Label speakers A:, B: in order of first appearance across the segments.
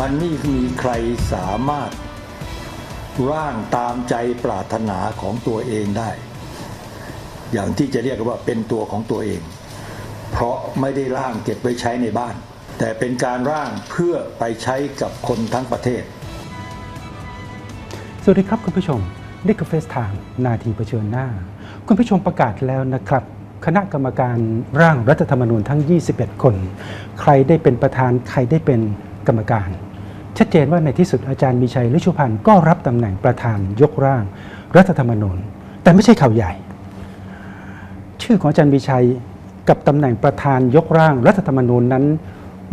A: มันไม่มีใครสามารถร่างตามใจปรารถนาของตัวเองได้ อย่างที่จะเรียกว่าเป็นตัวของตัวเอง เพราะไม่ได้ร่างเก็บไว้ใช้ในบ้าน แต่เป็นการร่างเพื่อไปใช้กับคนทั้งประเทศ
B: สวัสดีครับคุณผู้ชมนี่คือเฟสไทม์นาทีเผชิญหน้า คุณผู้ชมประกาศแล้วนะครับ คณะกรรมการร่างรัฐธรรมนูญทั้ง 21 คน ใครได้เป็นประธานใครได้เป็นกรรมการ ชัดเจนว่าในที่สุดอาจารย์มีชัยฤชุพันธ์ก็รับตำแหน่งประธานยกร่าง รัฐธรรมนูญ แต่ไม่ใช่ข่าวใหญ่ ชื่อของอาจารย์มีชัยกับตำแหน่งประธานยกร่าง รัฐธรรมนูญนั้น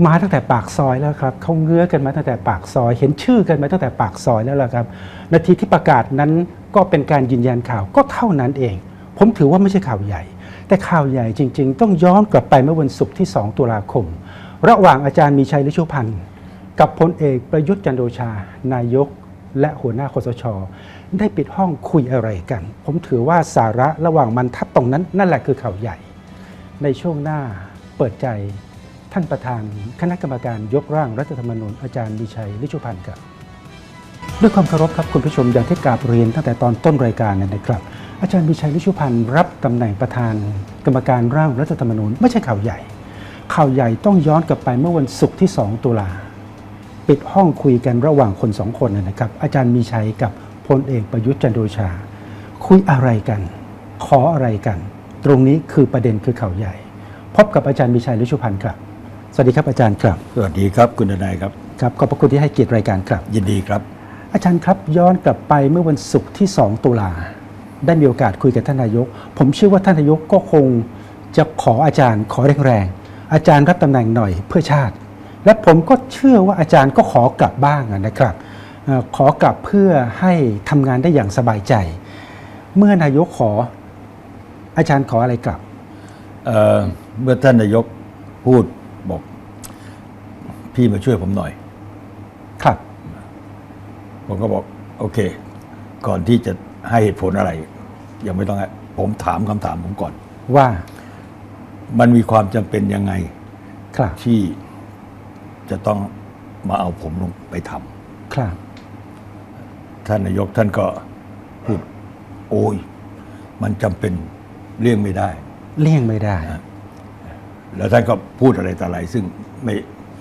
B: มาตั้งแต่ปากซอยแล้วครับเขาเงื้อกันมาตั้งแต่ปากซอย เห็นชื่อกันมาตั้งแต่ปากซอยแล้วล่ะครับ นาทีที่ประกาศนั้นก็เป็นการยืนยันข่าวก็เท่านั้นเอง ผมถือว่าไม่ใช่ข่าวใหญ่ แต่ข่าวใหญ่จริง ๆ ต้องย้อนกลับไปเมื่อวันศุกร์ที่ 2 ตุลาคม ระหว่างอาจารย์มีชัยฤชุพันธ์ กับพลเอกประยุทธ์จันทร์โอชา นายก และหัวหน้าคสช ได้ปิดห้องคุยอะไรกัน ผมถือว่าสาระระหว่างมันทัดตรงนั้นนั่นแหละคือข่าวใหญ่ ในช่วงหน้าเปิดใจท่านประธานคณะกรรมการยกร่างรัฐธรรมนูญอาจารย์มีชัยฤชุพันธ์ครับด้วยความเคารพครับคุณผู้ชมอย่างที่กราบเรียนตั้งแต่ตอนต้นรายการนะครับ อาจารย์มีชัยฤชุพันธ์รับตำแหน่งประธาน กรรมการร่างรัฐธรรมนูญไม่ใช่ข่าวใหญ่ข่าวใหญ่ต้องย้อนกลับไปเมื่อวันศุกร์ที่ 2 ตุลา ปิดห้องคุยกันระหว่างคนสองคนนะนะครับ อาจารย์มีชัยกับพลเอกประยุทธ์จันทร์โอชา คุยอะไรกัน ขออะไรกัน ตรงนี้คือประเด็นคือข่าวใหญ่ พบกับอาจารย์มีชัยฤชุพันธ์ครับ สวัสดีครับอาจารย์ครับ
A: สวัสดีครับคุณทนายครับ
B: ครับขอบพระคุณที่ให้เกียรติรายการครับ
A: ยินดีครับ
B: อาจารย์ครับย้อนกลับไปเมื่อวันศุกร์ที่ 2 ตุลาได้มีโอกาสคุยกับท่านนายก ผมเชื่อว่าท่านนายกก็คงจะขออาจารย์ขอแรงๆอาจารย์รับตำแหน่งหน่อยเพื่อชาติ และผมก็เชื่อว่าอาจารย์ก็ขอกลับบ้างอะนะครับเอ่อขอกลับเพื่อให้ทำงานได้อย่างสบายใจ เมื่อนายกขออาจารย์ขออะไรกลับ
A: เอ่อเมื่อท่านนายกพูดบอก พี่มาช่วยผมหน่อย
B: ครับ
A: ผมก็บอก โอเค ก่อนที่จะให้เหตุผลอะไร ยังไม่ต้องให้ผมถามคำถามผมก่อน
B: ว่า
A: มันมีความจำเป็นยังไง
B: ครับ
A: ที่ จะต้องมาเอาผมลงไปทำ
B: ครับ
A: ท่านนายกท่านก็พูดโอ้ย มันจำเป็นเลี่ยงไม่ได้
B: เลี่ยงไม่ได้
A: แล้วท่านก็พูดอะไรต่ออะไรซึ่งไม่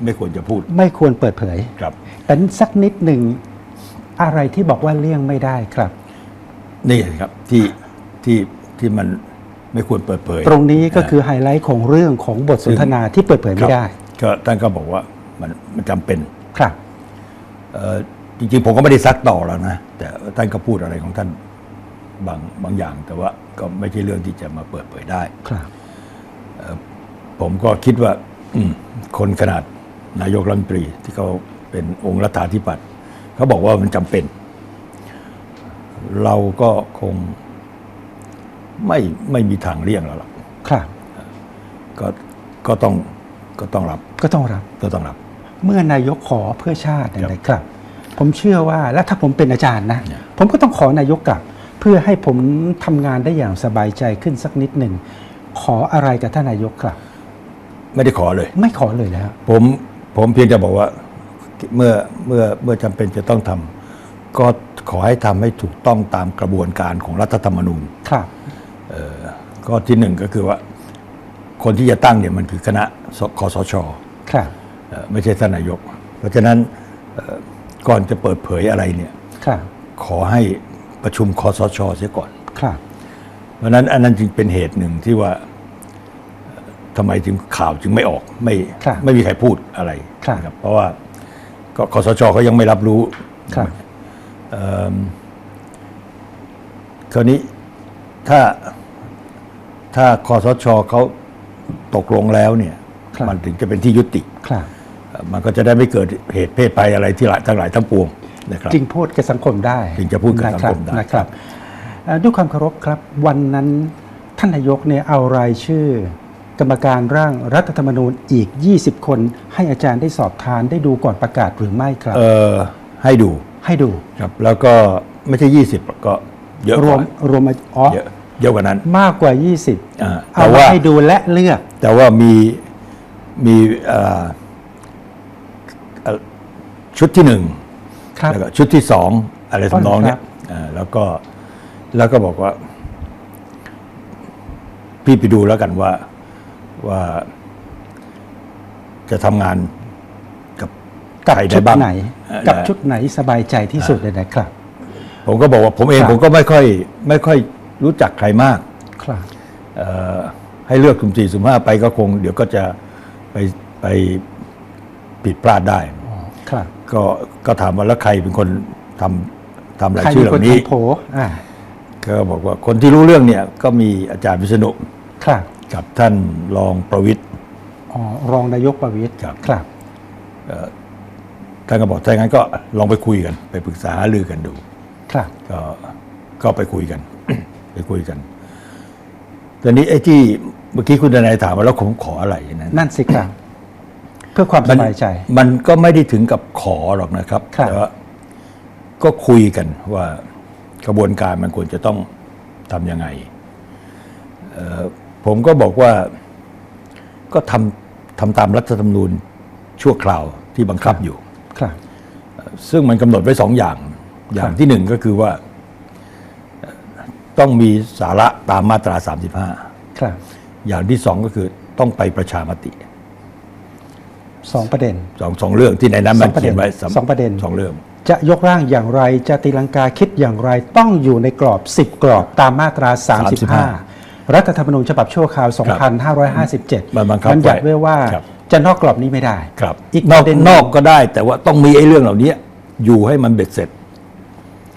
A: ไม่ควรจะพูด
B: ไม่ควรเปิดเผย
A: ครับ
B: แต่สักนิดหนึ่งอะไรที่บอกว่าเลี่ยงไม่ได้ครับ
A: นี่ครับที่ที่ที่มันไม่ควรเปิดเผย
B: ตรงนี้ก็คือไฮไลท์ของเรื่องของบทสนทนาที่เปิดเผยไม่ได้
A: ครับก็ท่านก็บอกว่า มันมันจำเป็น
B: ครับ
A: เอ่อจริงๆ ผมก็ไม่ได้ซักต่อแล้วนะ แต่ท่านก็พูดอะไรของท่านบางบางอย่าง แต่ว่าก็ไม่ใช่เรื่องที่จะมาเปิดเผยได้
B: ครับ
A: ผมก็คิดว่า อืมคนขนาดนายกรัฐมนตรีที่เขาเป็นองค์รัฐาธิปัตย์เขาบอกว่ามันจำเป็น เราก็คงไม่ไม่มีทางเลี่ยงแล้วล่ะ
B: ครับ
A: ก็ก็ต้องก็ต้องรับ
B: ก็ต้องรับ
A: ก็ต้องรับ
B: เมื่อนายกขอเพื่อชาติ
A: ครับ
B: นะครับ ผมเชื่อว่าและถ้าผมเป็นอาจารย์นะ
A: เนี่ย
B: ผมก็ต้องขอนายกกลับ เพื่อให้ผมทำงานได้อย่างสบายใจขึ้นสักนิดหนึ่งขออะไรกับท่านนายกครับ
A: ไม่ได้ขอเลย
B: ไม่ขอเลยแล้ว
A: ผมผมเพียงจะบอกว่าเมื่อเมื่อเมื่อจำเป็นจะต้องทำก็ขอให้ทำให้ถูกต้องตามกระบวนการของรัฐธรรมนูญ
B: ครับ
A: ก็ที่หนึ่งก็คือว่า คนที่จะตั้งเนี่ยมันคือคณะสคสช
B: ครับ
A: เอ่อ ไม่ใช่ท่านนายก เพราะฉะนั้นเอ่อก่อนจะเปิดเผยอะไรเนี่ย
B: ครับ
A: ขอให้ประชุมคอสชเสียก่อน
B: ครับ
A: เพราะฉะนั้นอันนั้นจึงเป็นเหตุหนึ่งที่ว่าเอ่อทำไมถึงข่าวจึงไม่ออกไม่
B: ครับ
A: ไม่มีใครพูดอะไร
B: ครับ
A: นะเพราะว่าก็คอสชเขายังไม่รับรู้
B: ครับ
A: เอิ่มคราวนี้ถ้าถ้าคอสชเขาตกลงแล้วเนี่ย
B: ครับ
A: มันถึงจะเป็นที่ยุติ
B: ครับ
A: เอ่อ มันก็จะได้ไม่เกิดเหตุเพศภัยอะไรที่หลายทั้งหลายทั้งปวงนะครับ
B: จึงพูดกับสังคมได้
A: จึงจะพูดกับสังคมได้
B: นะครับนะครับเอ่อด้วยความเคารพครับวันนั้นท่านนายกเนี่ยเอารายชื่อ กรรมการร่างรัฐธรรมนูญอีก 20 คน ให้อาจารย์ได้สอบทานได้ดูก่อนประกาศหรือไม่ครับ
A: เอ่อให้ดู
B: ให้ดู
A: ครับ แล้วก็ไม่ใช่ยี่สิบก็เยอะ
B: ร
A: ก
B: วม
A: ว่าร
B: วมอ๋อ
A: เยอะเยอะกว่านั้น
B: มากกว่า 20
A: อ่า
B: เอา
A: แต่
B: มา
A: ว่า
B: ให้ดูและเลือก
A: แต่ว่ามีมีเอ่อเอ่อ ชุดที่หนึ่ง
B: ครับ
A: แล้วก็ชุดที่สองอะไรทำนองเนี้
B: ครั
A: ย
B: บ
A: อ่าแล้วก็แล้วก็บอกว่า พี่ไปดูแล้วกันว่าว่าจะทำงานกับ
B: กับ
A: ใคร
B: ชุ
A: ได้
B: ด
A: บ้าง
B: ไหน
A: เอ่อ
B: กับชุดไหนสบายใจที่สุดเลยนะครับ
A: ผมก็บอกว่าผมเอง
B: ครับ
A: ผมก็ไม่ค่อยไม่ค่อยรู้จักใครมาก
B: ครับ
A: เอ่อให้เลือกสุ่มสี่สุ่มห้าไปก็คง เดี๋ยวก็จะไปไปผิดพลาดได้
B: อ๋อครับ
A: ก็ก็ถามว่าแล้วใครเป็นคนทำทำราย
B: ใคร
A: ชื่
B: เป็
A: อนเห
B: คน
A: ล่านี้
B: ทำโผอ่า
A: ก็บอกว่าคนที่รู้เรื่องเนี่ยก็มีอาจารย์วิษณุ
B: ครับ
A: กับท่านรองประวิทย์
B: อ๋อรองนายกประวิตร
A: ครับ
B: ครับ
A: ท่านก็บอกถ้าอย่างนั้นก็ลองไปคุยกัน ไปปรึกษาหารือกันดู
B: ครับ
A: ก็ก็ไปคุยกัน ไปคุยกันตอนนี้ไอ้ที่เมื่อกี้คุณทนายถามว่าแล้วผมขออะไรนั้น
B: นั่นสิครับ เพื่อความส
A: มัน
B: บายใจ
A: มันก็ไม่ได้ถึงกับขอหรอกนะครับ
B: ครับ
A: แต่ว่าก็คุยกันว่ากระบวนการมันควรจะต้องทำยังไงเอ่อผมก็บอกว่าก็ทำทำตามรัฐธรรมนูญชั่วคราวที่บังคับอยู่
B: ครับ
A: ซึ่งมันกำหนดไว้สองอย่าง อย่า
B: ค
A: ง
B: รับ
A: ที่หนึ่งก็คือว่าเอ่อต้องมีสาระตามมาตรา 35
B: ครับ
A: อย่างที่สองก็คือต้องไปประชามติ
B: สองประเด็น
A: สองสองเรื่องที่ในนั้นมัน
B: สองประเด็น
A: เขียนไว้าม
B: สองประเด็น
A: สองเรื่อง
B: จะยกร่างอย่างไรจะตีลังกาคิดอย่างไรต้องอยู่ในกรอบ 10 กรอบตามมาตรา 35 รัฐธรรมนูญฉบับชั่วคราว 2557
A: มันบังคับ
B: บัญญัติ
A: ไว้
B: ไว้ว่า
A: ครับ
B: จะนอกกรอบนี้ไม่ได้
A: ครับ
B: อีก
A: น
B: ป
A: อก
B: ระเด็น
A: นอกก็ได้ แต่ว่าต้องมีไอ้เรื่องเหล่านี้อยู่ให้มันเบ็ดเสร็จ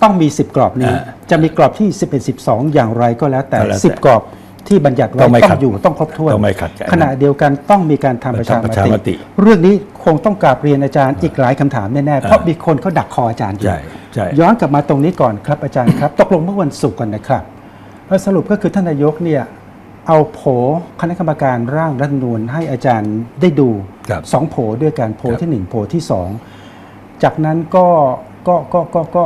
B: ต้องมี 10 กรอบนี้
A: อ่า
B: จะมีกรอบที่ 11 12 อย่างไรก็แล้วแต่
A: ก็แล้วแต่
B: 10 กรอบ ที่บัญญัติไว้
A: ต้องไม่
B: ต้อ
A: ขัด
B: งอยู่ต้องครบถ้วน
A: ต้องไม่ขัดกัน
B: ขณะเดียวกันต้องมีการทำประชา
A: ประชามมติ
B: ติ เรื่องนี้คงต้องกราบเรียนอาจารย์อีกหลายคำถามแน่ๆเพราะมีคนเขาดักคออาจารย์อยู่
A: ใช่ใช่
B: ย้อนกลับมาตรงนี้ก่อนครับอาจารย์ครับ ตกลงเมื่อวันศุกร์กันนะครับแล้วสรุปก็คือท่านนายกเนี่ยเอาโผคณะกรรมการร่างรัฐธรรมนูญให้อาจารย์ได้ดู
A: ครับ
B: สองโผด้วยกันโผ
A: ครับ
B: ที่หนึ่งโผที่สองจากนั้นก็ก็ก็ก็ก็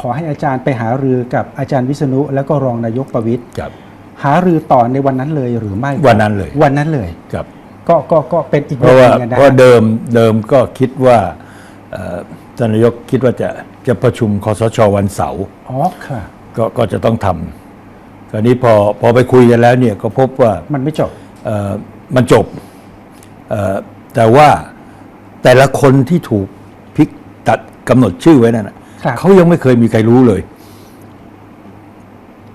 B: ขอให้อาจารย์ไปหารือกับอาจารย์วิษณุแล้วก็รองนายกประวิตย
A: ครับ
B: หารือต่อในวันนั้นเลยหรือไม่
A: วันนั้นเลย
B: วันนั้นเลย
A: ครับ
B: ก็ก็ก็เป็นอีก
A: เพ
B: บท
A: ราะ
B: ห
A: ว่า
B: นึ่งนะ
A: เพราะเดิมเดิมก็คิดว่าเอ่อท่านนายกคิดว่าจะจะประชุมคอสชวันเสาร์
B: อ๋อค่ะ
A: ก็ก็จะต้องทำคราวนี้พอพอไปคุยกันแล้วเนี่ยก็พบว่า
B: มันไม่จบ
A: เอ่อมันจบเอ่อแต่ว่าแต่ละคนที่ถูกพลิกตัดกำหนดชื่อไว้นั่นน่ะ
B: ครับ
A: เขายังไม่เคยมีใครรู้เลย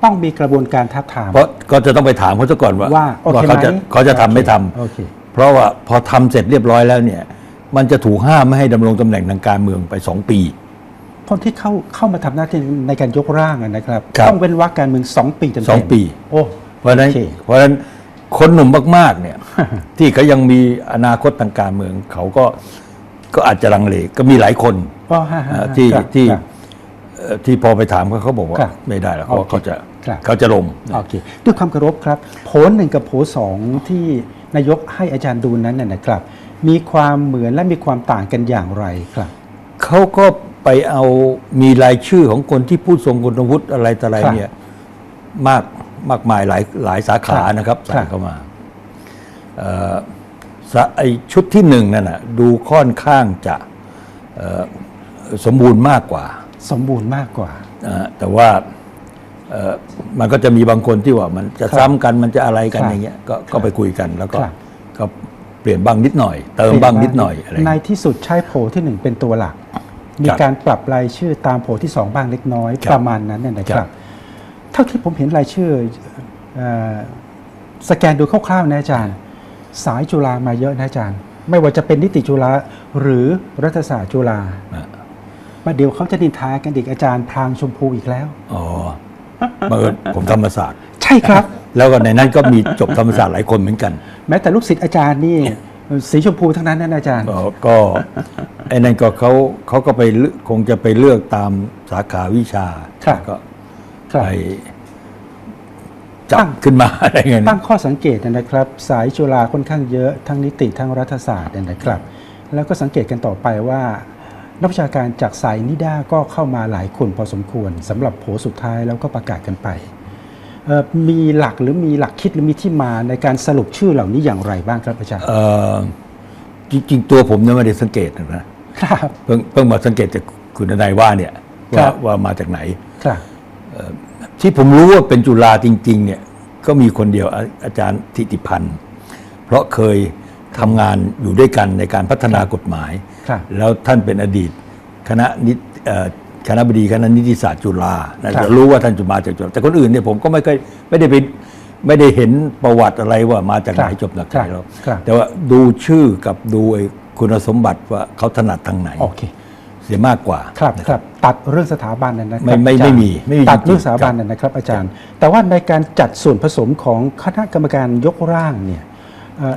B: ต้องมีกระบวนการทับทาม
A: เพราะก็จะต้องไปถามเขาซะก่อนว่า
B: ว่าโอเค
A: เขาจะ
B: ไหม
A: เขาจะทำไม่ทำ
B: โอเค
A: เพราะว่าพอทำเสร็จเรียบร้อยแล้วเนี่ย มันจะถูกห้ามไม่ให้ดำรงตำแหน่งทางการเมืองไปสองปี
B: คนที่เข้าเข้ามาทำหน้าที่ในการยกร่างอะนะครับ
A: ครับ
B: ต้องเว้นวรรคการเมืองสองปีเต็มๆ
A: สองปี
B: โอ้
A: เพราะฉะนั้น
B: โอเค
A: เพราะฉะนั้นคนหนุ่มมากๆเนี่ย ที่เขายังมีอนาคตทางการเมือง เขาก็ก็อาจจะลังเลก็มีหลายคน
B: อ๋อฮะฮะ
A: เอ่อ
B: ฮะ
A: ที่
B: ครับ
A: ที่
B: ครับ
A: เอ่อ ที่พอไปถามเขาเขาบอกว่า
B: ครับ
A: ไม่ได้แล้วเขา
B: โอเค
A: เขาจะ
B: ครับ
A: เขาจะลง
B: โอเคด้วยความเคารพครับโผลหนึ่งกับโผลสองที่นายกให้อาจารย์ดูนั้นน่ะนะครับ มีความเหมือนและมีความต่างกันอย่างไรครับ
A: เขาก็ไปเอามีรายชื่อของคนที่ผู้ทรงคุณวุฒิอะไรต่ออะไร
B: ครับ
A: เนี่ยมากมากมายหลายหลายสาขา
B: ครับ
A: นะครับ
B: ครั
A: ใส่
B: บ
A: เข้ามาเอ่อสะไอชุดที่หนึ่งนั่นน่ะดูค่อนข้างจะเอ่อสมบูรณ์มากกว่า
B: สมบูรณ์มากกว่า
A: นะฮะแต่ว่าเอ่อมันก็จะมีบางคนที่ว่ามันจะ
B: ครับ
A: ซ้ำกันมันจะอะไรกัน
B: ครับ
A: อย่างเงี้ยก็ก็ไปคุยกันแล้วก็
B: ครับ
A: ก็เปลี่ยนบ้างนิดหน่อย เติมบ้างนิดหน่อยอะไร
B: ในที่สุดใช้โผที่หนึ่งเป็นตัวหลัก มี
A: ครับ
B: การปรับรายชื่อตามโผที่สองบ้างเล็กน้อย
A: ครับ
B: ประมาณนั้นเนี่ยนะค
A: ครั
B: รับบเท่าที่ผมเห็นรายชื่อเอ่อสแกนดูคร่าวๆนะอาจารย์ สายจุฬามาเยอะนะอาจารย์ ไม่ว่าจะเป็นนิติจุฬาหรือรัฐศาสตร์จุฬา
A: นะ
B: มาเดี๋ยวเขาจะดินทากันอีกอาจารย์พรางชมพูอีกแล้ว
A: อ๋อบังเอิญผมธรรมศาสตร์
B: ใช่ครับ
A: แล้วก็ในนั้นก็มีจบธรรมศาสตร์หลายคนเหมือนกัน
B: แม้แต่ลูกศิษย์อาจารย์นี่สีชมพูทั้งนั้นนะอาจารย์
A: ก็ก็ไอ้นั่นก็เขาเขาก็ไปเลือกคงจะไปเลือกตามสาขาวิชา
B: ครับ
A: ก็
B: ครับ
A: ไปจั
B: ตั้
A: บ
B: ง
A: ขึ้นมาอะไรเงี้ย
B: ตั้งข้อสังเกตนะครับ สายจุฬาค่อนข้างเยอะทั้งนิติทั้งรัฐศาสตร์เนี่ยนะครับ แล้วก็สังเกตกันต่อไปว่า นักวิชาการจากสายนิด้าก็เข้ามาหลายคนพอสมควรสำหรับโผสุดท้ายแล้วก็ประกาศกันไปเอ่อมีหลักหรือมีหลักคิดหรือมีที่มาในการสรุปชื่อเหล่านี้อย่างไรบ้างครับอาจารย์
A: เอ่อจริงๆ ตัวผมเนี่ยไม่ได้สังเกตนะ
B: ครับ
A: เพิ่งเพิ่งมาสังเกตจากคุณนายว่าเนี่ย
B: ครั
A: ว่า
B: บ
A: ว่ามาจากไหน
B: ครับ
A: ที่ผมรู้ว่าเป็นจุฬาจริง ๆ เนี่ยก็มีคนเดียวอาอาจารย์ทิติพันธ์ เพราะเคยทำงานอยู่ด้วยกันในการพัฒนากฎหมาย
B: ครับ
A: แล้วท่านเป็นอดีต คณะนิตเอ่อคณะบดีคณะนิติศาสตร์จุฬานะ
B: ครั
A: จะ
B: บ
A: รู้ว่าท่านจะมาจากจุฬาแต่คนอื่นเนี่ยผมก็ไม่เคยไม่ได้ไปไม่ได้เห็นประวัติอะไรว่ามาจากไหนจบจากไหนหรอก
B: ครับ
A: แต่ว่าดูชื่อกับดูไอ้คุณสมบัติว่าเขาถนัดทางไหน
B: โอเค
A: เสียมากกว่า
B: ครับครับตัดเรื่องสถาบันนั่นนะครั
A: ไม่ไม่
B: อาจารย์
A: ไม่มีไม่มี
B: ตัด
A: จริงๆ
B: เรื่องสถาบันนั่นนะครับ อาจารย์ แต่ว่าในการจัดส่วนผสมของคณะกรรมการยกร่างเนี่ยเอ่อ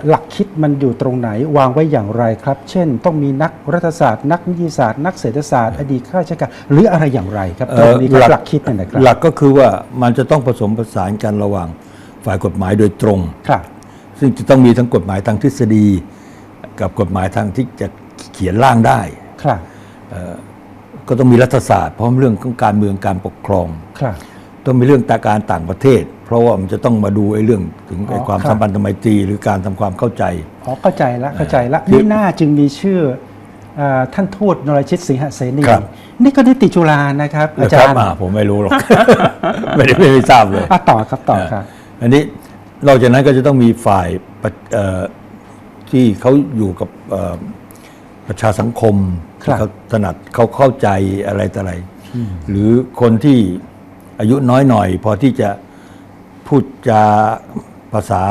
B: หลักคิดมันอยู่ตรงไหนวางไว้อย่างไรครับ เช่น ต้องมีนักรัฐศาสตร์ นักนิติศาสตร์ นักเศรษฐศาสตร์ อดีตข้าราชการหรืออะไรอย่างไรครับตรงนี้ครับหลักคิดนั่นนะครับ
A: หลักก็คือว่ามันจะต้องผสมผสานกันระหว่างฝ่ายกฎหมายโดยตรง
B: ครับ
A: ซึ่งจะต้องมีทั้งกฎหมายทางทฤษฎี กับกฎหมายทางที่จะเขียนร่างได้
B: ครับ
A: ก็ต้องมีรัฐศาสตร์พร้อมเรื่องของการเมืองการปกครอง
B: ครับ
A: ต้องมีเรื่องตาการต่างประเทศเพ ราะว่ามันจะต้องมาดูไอ้เรื่องถึงไอ้
B: อ๋อ
A: ความ
B: ครับ
A: สัมพันธไมตรีหรือการทำความเข้าใจ
B: อ๋อเข้าใจละเข้าใจละ
A: คือ
B: นี่น่าจึงมีชื่อเอ่อท่านทูตนรชิตสิงหเสนี
A: ครับ
B: นี่ก็นิติจุฬานะครับ อาจารย์
A: นะคบผมไม่รู้หรอกไม่ได้ไม่ได้ทราบเลย
B: อะต่อครับต่อครับ
A: อันนี้นอกจากนั้นก็จะต้องมีฝ่ายปะเอ่อที่เขาอยู่กับเอ่อประชาสังคม
B: ครับ
A: ที่เขาถนัดเขาเข้าใจอะไรต่ออะไร หรือคนที่อายุน้อยหน่อย พอที่จะ พูดจาภาษา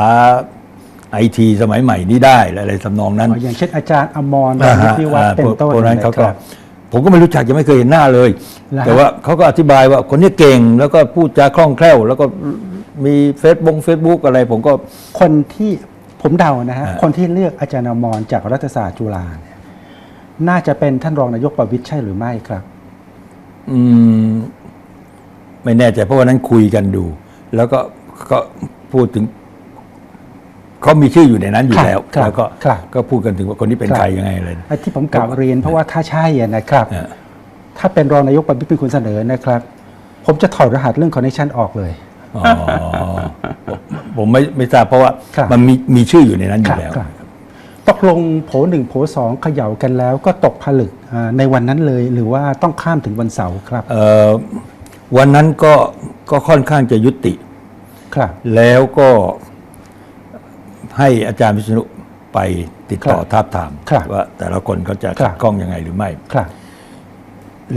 A: ไอทีสมัยใหม่นี้ได้อะไรทำนองนั้น
B: อ๋ออย่างเช่นอาจารย์อมร
A: อ่าฮะ
B: วิวัฒน์เป็น
A: อ่า
B: ต้น
A: พวกนั้นเขาก็
B: นะครับ
A: ผมก็ไม่รู้จักยังไม่เคยเห็นหน้าเลย
B: แล้ว
A: แต่ว่าเขาก็อธิบายว่าคนนี้เก่งแล้วก็พูดจาคล่องแคล่ว แล้วก็มีเฟซบุ๊กเฟซบุ๊กอะไร ผมก็
B: คนที่ผมเดานะฮะ
A: อ่า
B: คนที่เลือกอาจารย์อมรจากรัฐศาสตร์จุฬาเนี่ยน่าจะเป็นท่านรองนายกประวิตรใช่หรือไม่ครับ
A: อืม ไม่แน่ใจเพราะวันนั้นคุยกันดู แล้วก็ ก็พูดถึงเขามีชื่ออยู่ในนั้นอยู่
B: ครับ
A: แล้ว
B: ครับ
A: แล้วก็
B: ครับ
A: ก็พูดกันถึงว่าคนนี้เป็น
B: ครับ
A: ใครยังไงอะไร
B: ไอ้ที่ผมกล่าวเรียนเพราะว่าถ้าใช่อะนะครับ
A: อ่า
B: ถ้าเป็นรองนายกประวิตรเป็นคนเสนอนะครับ ผมจะถอดรหัสเรื่องคอนเนคชันออกเลย
A: อ๋อผมผมไม่ไม่ทราบเพราะว่า
B: ครับ
A: มันมีมีชื่ออยู่ในนั้นอยู่แล้ว
B: ครับตกลงโผหนึ่งโผสองเขย่ากันแล้ว ก็ตกผลึกอ่าในวันนั้นเลย หรือว่าต้องข้ามถึงวันเสาร์ครับ
A: เอ่อวันนั้นก็ก็ค่อนข้างจะยุติ
B: ครับ
A: แล้วก็ให้อาจารย์วิษณุไปติดต่อ
B: ครับ
A: ทาบทาม
B: ครับ
A: ว่าแต่ละคนเขาจะ
B: ครั
A: ขั
B: บ
A: ดข้องยังไงหรือไม่
B: ครับ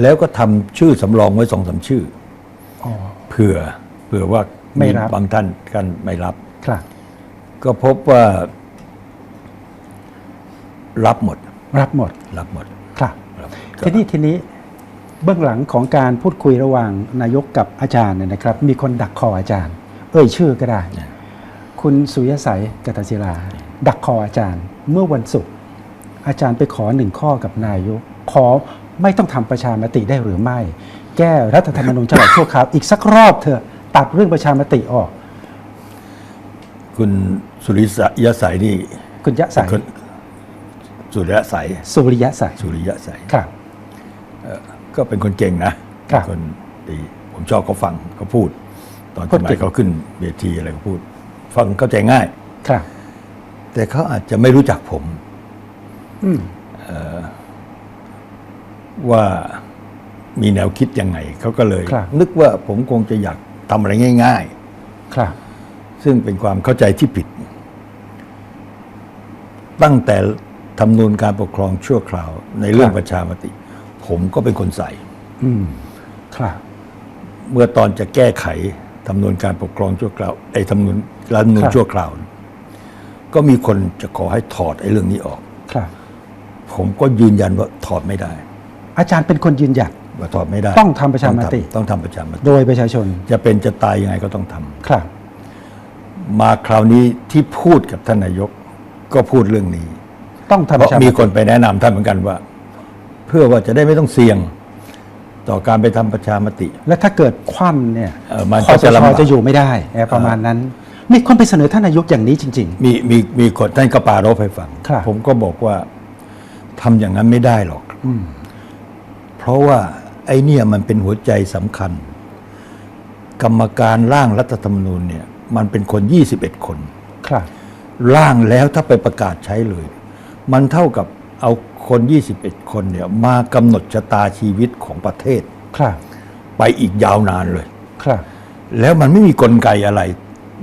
A: แล้วก็ทำชื่อสำรองไว้สองสามชื่อ
B: อ๋อ
A: เผื่อเผื่อว่า
B: ไม่รับ
A: บางท่านกันไม่รับ
B: ครับ
A: ก็พบว่า รับหมด
B: รับหมด
A: รับหมด
B: ครับ
A: ครับ
B: ทีนี้ทีนี้เบื้องหลังของการพูดคุยระหว่างนายกกับอาจารย์เนี่ยนะครับ มีคนดักคออาจารย์ เอ่ยชื่อก็ได้ คุณสุริยสัยกตศิลา ดักคออาจารย์เมื่อวันศุกร์อาจารย์ไปขอหนึ่งข้อกับนายก ขอไม่ต้องทำประชามติได้หรือไม่ แก้รัฐธรรมนูญฉบับชั่วคราวอีกสักรอบเถอะตัดเรื่องประชามติออก
A: คุณสุริสยสายนี่
B: คุณยะ
A: เป็
B: สานย
A: คนสุริยสาย
B: สุริยะสาย
A: สุริยสาย
B: ครับ
A: ก็เป็นคนเก่งนะครับเป็นคนดีผมชอบเขาฟังเขาพูด ตอน
B: พู
A: ส
B: ด
A: มั
B: เก่
A: ย
B: ง
A: เขาขึ้นเวทีอะไรเขาพูด ฟังเข้าใจง่าย
B: ครับ
A: แต่เขาอาจจะไม่รู้จักผม
B: อืม
A: ว่ามีแนวคิดยังไงเขาก็เลย
B: ครับ
A: นึกว่าผมคงจะอยากทำอะไรง่าย
B: ครับ
A: ๆซึ่งเป็นความเข้าใจที่ผิด ตั้งแต่ทำนูนการปกครองชั่วคราว ในเรื่องประชามติ ผมก็เป็นคนใส่
B: อืมครับ
A: เมื่อตอนจะแก้ไข ทำนวนการปกครองชั่วคราวไอ้ทำนวนรัฐธรรมนูญ
B: ครับ
A: ชั่วคราว ก็มีคนจะขอให้ถอดไอ้เรื่องนี้ออก
B: ครับ
A: ผมก็ยืนยันว่าถอดไม่ได้
B: อาจารย์เป็นคนยืนหยัด
A: ว่าถอดไม่ได้
B: ต้องทำประชามติ
A: ต้องทำต้องทำประชามติ
B: โดยประชาชน
A: จะเป็นจะตายยังไงก็ต้องทำ
B: ครับ
A: มาคราวนี้ที่พูดกับท่านนายก ก็พูดเรื่องนี้
B: ต้องทำ
A: เพ
B: ประ
A: ราะ
B: ชาม
A: มี
B: ติ
A: คนไปแนะนำท่านเหมือนกันว่า เพื่อว่าจะได้ไม่ต้องเสี่ยง ต่อการไปทำประชามติ
B: และถ้าเกิดคว่ำเนี่ย
A: เอ่อมัน
B: คอ
A: ก็
B: ส
A: จะ
B: ช
A: ลำบาก
B: จะอยู่ไม่ได้เอ่อประมาณนั้น มีคนไปเสนอท่านนายกอย่างนี้จริง
A: มีมีมีคนท่านก็ปรารบให้ฟัง
B: ครับ
A: ผมก็บอกว่าทำอย่างนั้นไม่ได้หรอก
B: อืม
A: เพราะว่าไอ้เนี่ยมันเป็นหัวใจสำคัญ กรรมการร่างรัฐธรรมนูญเนี่ย มันเป็นคน 21 คน
B: ๆครับ
A: ร่างแล้วถ้าไปประกาศใช้เลย มันเท่ากับ เอาคน 21 คนเนี่ยมากำหนดชะตาชีวิตของประเทศ
B: ครับ
A: ไปอีกยาวนานเลย
B: ครับ
A: แล้วมันไม่มีกลไกอะไร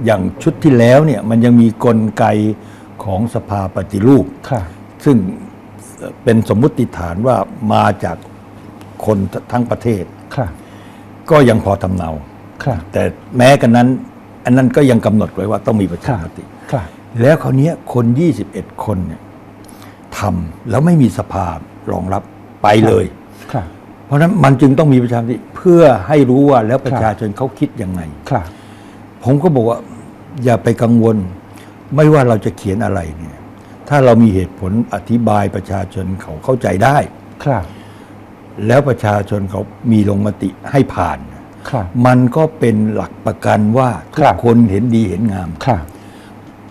A: อย่างชุดที่แล้วเนี่ยมันยังมีกลไกของสภาปฏิรูป
B: ครับ
A: ซึ่งเอ่อเป็นสมมุติฐานว่ามาจากคนทั้งประเทศ
B: ครับ
A: ก็ยังพอทำเนา
B: ครับ
A: แต่แม้กันนั้น อันนั้นก็ยังกำหนดไว้ว่าต้องมีประชามติ
B: ครับ
A: แล้วคราวเนี้ยคน 21 คนเนี่ย ทำแล้วไม่มีสภารองรับไปเลย
B: ครับ
A: เพราะฉะนั้นมันจึงต้องมีประชามติเพื่อให้รู้ว่าแล้วประชาชนเขาคิดยังไง
B: ครับ
A: ผมก็บอกว่า อย่าไปกังวล ไม่ว่าเราจะเขียนอะไรเนี่ย ถ้าเรามีเหตุผลอธิบายประชาชนเขาเข้าใจได้
B: ครับ
A: แล้วประชาชนเขามีลงมติให้ผ่าน
B: ครับ
A: มันก็เป็นหลักประกันว่าทุ
B: ครั
A: ก
B: บ
A: คนเห็นดีเห็นงาม
B: ครับ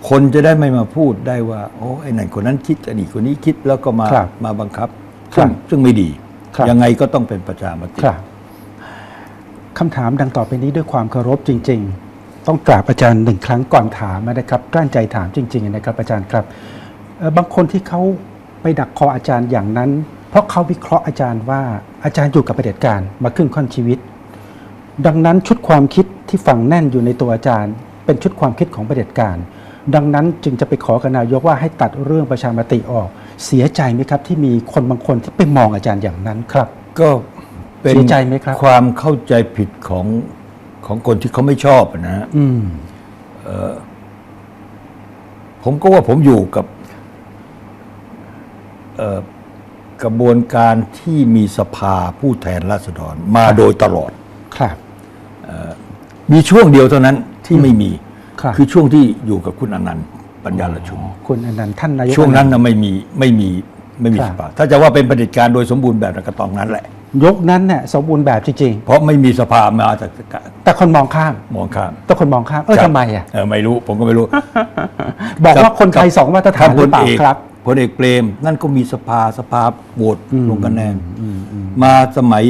A: คนจะได้ไม่มาพูดได้ว่า โอ้ไอ้นั่นคนนั้นคิดอันนี้คนนี้คิดแล้วก็มา
B: ครับ
A: มาบังคับ
B: ครับ
A: ซึ่งซึ่งไม่ดี
B: ครับ
A: ยังไงก็ต้องเป็นประชามติ
B: ครับคำถามดังต่อไปนี้ด้วยความเคารพจริง ๆ ต้องกราบอาจารย์หนึ่งครั้งก่อนถามนะครับกลั้นใจถามจริง ๆ นะครับอาจารย์ครับเอ่อบางคนที่เขาไปดักคออาจารย์อย่างนั้น เพราะเขาวิเคราะห์อาจารย์ว่าอาจารย์อยู่กับประเผด็จการมาครึ่งค่อนชีวิต ดังนั้นชุดความคิดที่ฝังแน่นอยู่ในตัวอาจารย์ เป็นชุดความคิดของประเผด็จการ ดังนั้นจึงจะไปขอกับนายกว่าให้ตัดเรื่องประชามติออก เสียใจไหมครับ ที่มีคนบางคนที่ไปมองอาจารย์อย่างนั้นครับ
A: ก็เป็น
B: เสียใจไหมครับ
A: ความเข้าใจผิดของของคนที่เขาไม่ชอบอะนะฮะ
B: อืม
A: ผมก็ว่าผมอยู่กับเอ่อกระบวนการที่มีสภาผู้แทนราษฎรมาโดยตลอด
B: ครับ
A: มีช่วงเดียวเท่านั้นที่ไม่มี
B: ครับ
A: คือช่วงที่อยู่กับคุณอนันต์ปัญญาลชุม
B: คุณอนันต์ท่านนายก
A: ช่วงนั้น
B: อ
A: นะไม่มีไม่มีไม่มี
B: ครับ
A: สภาถ้าจะว่าเป็นปฏิการโดยสมบูรณ์แบบก็ตองนั้นแหละ
B: ยกนั้นเนี่ยสมบูรณ์แบบจริง
A: เพราะไม่มีสภามาจาก
B: ๆแต่คนมองข้าม
A: มองข้าม
B: แต่คนมองข้ามเออ
A: ครับ
B: ทำไมอะ
A: เออไม่รู้ผมก็ไม่รู้
B: บอก
A: กับ
B: ว่าคนไทย
A: กับ
B: สองมาตรฐานหรือเปล่า
A: พลเอก
B: ครับ
A: พลเอกเปรม นั่นก็มีสภาสภาโหวต
B: อืม
A: ลงคะแนน
B: อืมอืม
A: มาสมัย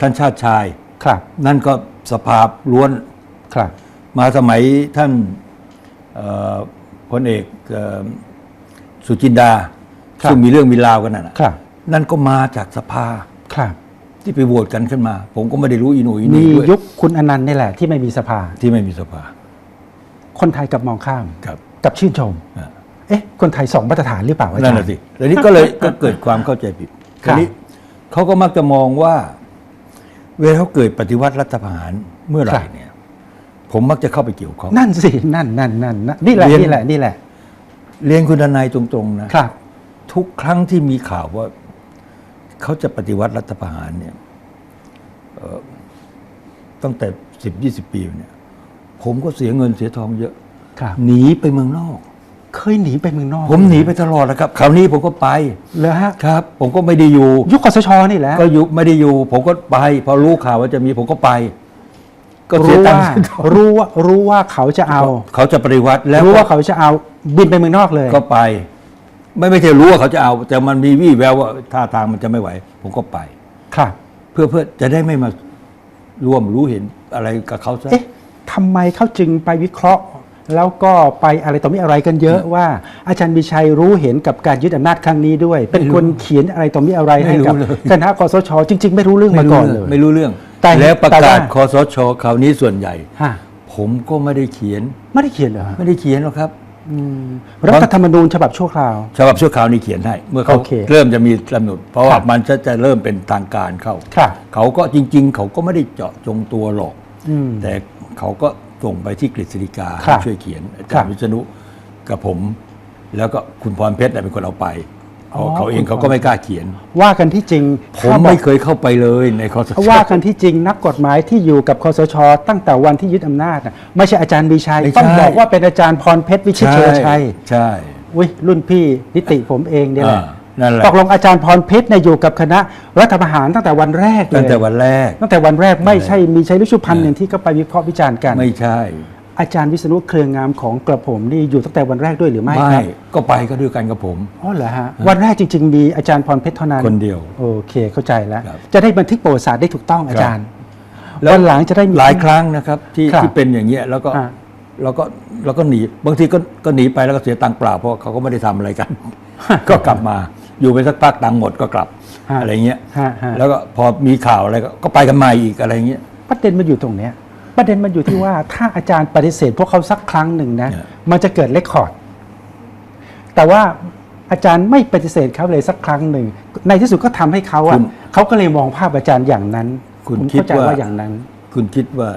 A: ท่านชาติชาย
B: ครับ
A: นั่นก็สภาล้วน
B: ครับ
A: มาสมัยท่านเอ่อพลเอกเอ่อสุจินดาซึ่งมีเรื่องมีราวกันนั่นน่ะ
B: ครับ
A: นั่นก็มาจากสภา
B: ครับ
A: ที่ไปโหวตกันขึ้นมา ผมก็ไม่ได้รู้อีโหนอี
B: มี
A: นี่ด้วย
B: ยุคคุณอนันต์นี่แหละ ที่ไม่มีสภา
A: ที่ไม่มีสภา
B: คนไทยกับมองข้าม
A: ครับ
B: กับชื่นชม
A: อ่า
B: เอ๊ะ คนไทยสองมาตรฐานหรือเปล่าอาจารย์
A: นั่นแหละสิแล้วนี้ก็เลยก็เกิดความเข้าใจผิด
B: ครั
A: ที
B: บ
A: นี้เขาก็มักจะมองว่า เวลาเขาเกิดปฏิวัติรัฐประหารเมื่อไหร่เนี่ย ผมมักจะเข้าไปเกี่ยวข้อง
B: นั่นสินั่นนั่นนั่นนั่นนี่แหละ
A: เรียน
B: นี่แหละนี่แหละ
A: เรียนคุณทนายตรงๆนะ
B: ครับ
A: ทุกครั้งที่มีข่าวว่าเขาจะปฏิวัติรัฐประหารเนี่ยเอ่อตั้งแต่สิบยี่สิบปีเนี่ยผมก็เสียเงินเสียทองเยอะ
B: ครับ
A: หนีไปเมืองนอก
B: เคยหนีไปเมืองนอก
A: ผมหนีไปตลอดแล้วครับ คราวนี้ผมก็ไป
B: เลยฮะ
A: ครับ ผมก็ไม่ได้อยู่
B: ยุคคสชนี่แหละ
A: ก็อยู่ไม่ได้อยู่ ผมก็ไป พอรู้ข่าวว่าจะมีผมก็ไป ก็เสีย
B: รู้
A: ตัง
B: ว่า
A: ค์
B: รู้ว่ารู้ว่าเขาจะเอา
A: เขาจะปฏิวัติแล้ว
B: รู้
A: ก็
B: ว่าเขาจะเอาบินไปเมืองนอกเลย
A: ก็ไป ไม่ไม่ใช่รู้ว่าเขาจะเอา แต่มันมีวี่แววว่าท่าทางมันจะไม่ไหว ผมก็ไป
B: ครับ
A: เพื่อเพื่อจะได้ไม่มาร่วมรู้เห็นอะไรกับเขาซะ
B: เอ๊ะทำไมเขาจึงไปวิเคราะห์ แล้วก็ไปอะไรต่อมีอะไรกันเยอะว่า อาจารย์มีชัยรู้เห็นกับการยึดอำนาจครั้งนี้ด้วย เป็นคนเขียนอะไรต่อมีอะไรให้กับคณะคอสชจริง ๆ ไม่รู้เรื่องมาก่อนเลย
A: ไม่รู้เรื่อง
B: แต่
A: แล้วประ
B: แต่
A: กา
B: ว่า
A: ศคอสชคราวนี้ส่วนใหญ่
B: ฮะ
A: ผมก็ไม่ได้เขียน
B: ไม่ได้เขียนเหรอฮะ
A: ไม่ได้เขียนหรอกครับ
B: อืมรัฐธรรมนูญฉบับชั่วคราว
A: ฉบับชั่วคราวนี้เขียนให้ เมื่อเขา
B: โอเค
A: เริ่มจะมีกำหนดเพราะ
B: ค
A: ว่า
B: รับ
A: มันจะจะเริ่มเป็นทางการเข้า
B: ครับ
A: เขาก็จริง ๆ เขาก็ไม่ได้เจาะจงตัวหรอก
B: อืม
A: แต่เขาก็ส่งไปที่กฤษฎีกา
B: ครับ
A: ช่วยเขียนอา
B: ครั
A: จาร
B: บ
A: ย์วิษณุกับผม แล้วก็คุณพรเพชรน่ะเป็นคนเอาไป
B: อ๋อ
A: เขาเอง
B: คุณพร
A: เขาก็ไม่กล้าเขียน
B: ว่ากันที่จริง
A: ผม
B: ถ้าบอก
A: ไม่เคยเข้าไปเลยในคอสช
B: ว่ากันที่จริงนักกฎหมายที่อยู่กับคอสช ตั้งแต่วันที่ยึดอำนาจน่ะไม่ใช่อาจารย์มีชัย
A: ไม่ใช่
B: ต้องบอกว่าเป็นอาจารย์พรเพชรวิชิตเชยชัย
A: ใช่
B: อุ้ยรุ่นพี่นิติผมเองเนี่ยแหละ
A: อ่านั่นแหละ
B: ตกลงอาจารย์พรเพชรเนี่ยอยู่กับคณะรัฐประหารตั้งแต่วันแรกเลย
A: ตั้งแต่วันแรก
B: ตั้งแต่วันแรกไม่ใช่มีชัยฤชุพันธ์อย่างที่ก็ไปวิเคราะห์วิจารณ์กัน
A: ไม่ใช่
B: อาจารย์วิษณุเครืองามของกระผมนี่อยู่ตั้งแต่วันแรกด้วยหรือไม่ค
A: ไม่
B: รับ
A: ก็ไปก็ด้วยกันกับผม
B: อ๋อเหรอฮะ วันแรกจริง ๆ มีอาจารย์พรเพชรเท่านั้น
A: คนเดียว
B: โอเคเข้าใจแล้ว
A: ครับ
B: จะได้บันทึกประวัติศาสตร์ได้ถูกต้องอาจารย์
A: แล้ว
B: วันหลังจะได้มี
A: หลายครั้งนะครับที่
B: ครับ
A: ที่เป็นอย่างเงี้ยแล้วก็
B: อ่า
A: แล้วก็แล้วก็หนีบางทีก็ก็หนีไปแล้วก็เสียตังค์เปล่าเพราะเขาก็ไม่ได้ทำอะไรกัน ก็กลับมาอยู่ไปสักพักตังค์หมดก็กลับ
B: ฮะ
A: อะไรเงี้ย
B: ฮะฮะ
A: แล้วก็พอมีข่าวอะไรก็ก็ไปกันใหม่อีกอะไรเงี้ย
B: ประเด็นมันอยู่ตรงเนี้ย ประเด็นมันอยู่ที่ว่าถ้าอาจารย์ปฏิเสธพวกเขาสักครั้งหนึ่งนะ
A: เนี่ย
B: มันจะเกิดเลคคอร์ด แต่ว่าอาจารย์ไม่ปฏิเสธเขาเลยสักครั้งหนึ่ง ในที่สุดก็ทำให้เขาอะเขาก็เลยมองภาพอาจารย์อย่างนั้น
A: คุณ
B: ผม
A: คิด
B: เข้าใจ
A: ว่า
B: ว่าอย่างนั้น
A: คุณคิดว่า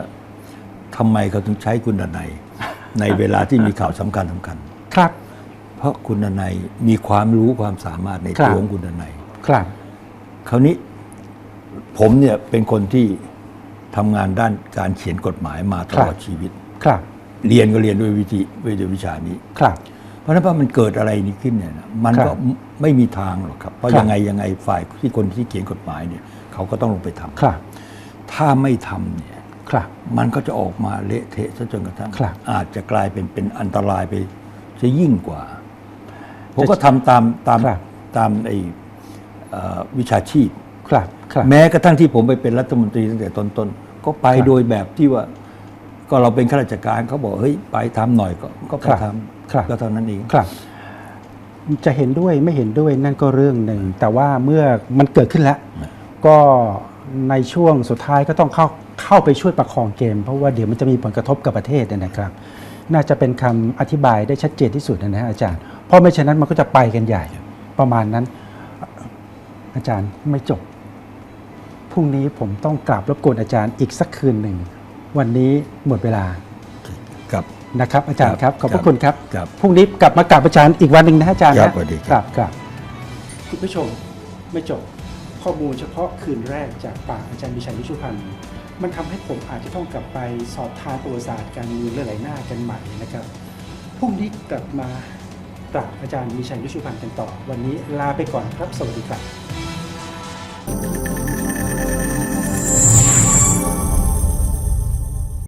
A: ทำไมเขาถึงใช้คุณดนัยในเวลาที่มีข่าวสำคัญสำคัญ
B: ครับ
A: เพราะคุณดนัยมีความรู้ความสามารถใน
B: ครับ
A: ตัวของคุณดนัย
B: ครับ
A: คราวนี้ผมเนี่ยเป็นคนที่ ทำงานด้านการเขียนกฎหมายมาตลอดชีวิต
B: ครับ
A: เรียนก็เรียนด้วยวิธีด้วยวิชานี้
B: ครับ
A: เพราะฉะนั้นพอมันเกิดอะไรนี้ขึ้นเนี่ยนะมัน
B: ครั
A: ก็
B: บ
A: ไม่มีทางหรอกครับ เพราะ
B: ครับ
A: ยังไงยังไงฝ่ายที่คนที่เขียนกฎหมายเนี่ยเขาก็ต้องลงไปทำ
B: ครับ
A: ถ้าไม่ทำเนี่ย
B: ครับ
A: มันก็จะออกมาเละเทะซะจนกระทั่ง
B: ครับ
A: อาจจะกลายเป็นเป็นอันตรายไปจะยิ่งกว่า ผมก็ทำตามตาม
B: ครับ
A: ตามไอ้เอ่อวิชาชีพ
B: ครับครับ
A: แม้กระทั่งที่ผมไปเป็นรัฐมนตรีตั้งแต่ต้นๆ ก็ไป
B: ครับ
A: โดยแบบที่ว่า ก็เราเป็นข้าราชการเขาบอกเฮ้ยไปทำหน่อยก็ก็ไป
B: ครับ
A: ท
B: ครับำ
A: ก็เท่านั้นเอง
B: ครับ จะเห็นด้วยไม่เห็นด้วยนั่นก็เรื่องหนึ่ง แต่ว่าเมื่อมันเกิดขึ้นแล้ว ก็ในช่วงสุดท้ายก็ต้องเข้าเข้าไปช่วยประคองเกม เพราะว่าเดี๋ยวมันจะมีผลกระทบกับประเทศเนยนะครับ น่าจะเป็นคำอธิบายได้ชัดเจนที่สุดนะฮะอาจารย์ เพราะไม่เช่นนั้นมันก็จะไปกันใหญ่ประมาณนั้น อาจารย์ไม่จบ พรุ่งนี้ผมต้องกราบรบกวนอาจารย์อีกสักคืนหนึ่ง วันนี้หมดเวลา
A: กับ
B: นะครับ อาจารย์ครับขอบพ
A: ครั
B: ระ
A: บ
B: คุณครับ
A: ครับ
B: พรุ่งนี้กลับมากราบอาจารย์อีกวันหนึ่งนะฮะอาจารย์
A: ครับ
B: นะ
A: สวัสดี
B: ค
A: ครั
B: รับบครับคุณผู้ชมไม่จบข้อมูลเฉพาะคืนแรกจากปากอาจารย์วิชัยวิชุพันธ์มันทำให้ผมอาจจะต้องกลับไปสอบทานประวัติศาสตร์การเมืองหลายๆหน้ากันใหม่นะครับพรุ่งนี้กลับมากราบอาจารย์วิชัยวิชุพันธ์กันต่อ วันนี้ลาไปก่อนครับสวัสดีครับ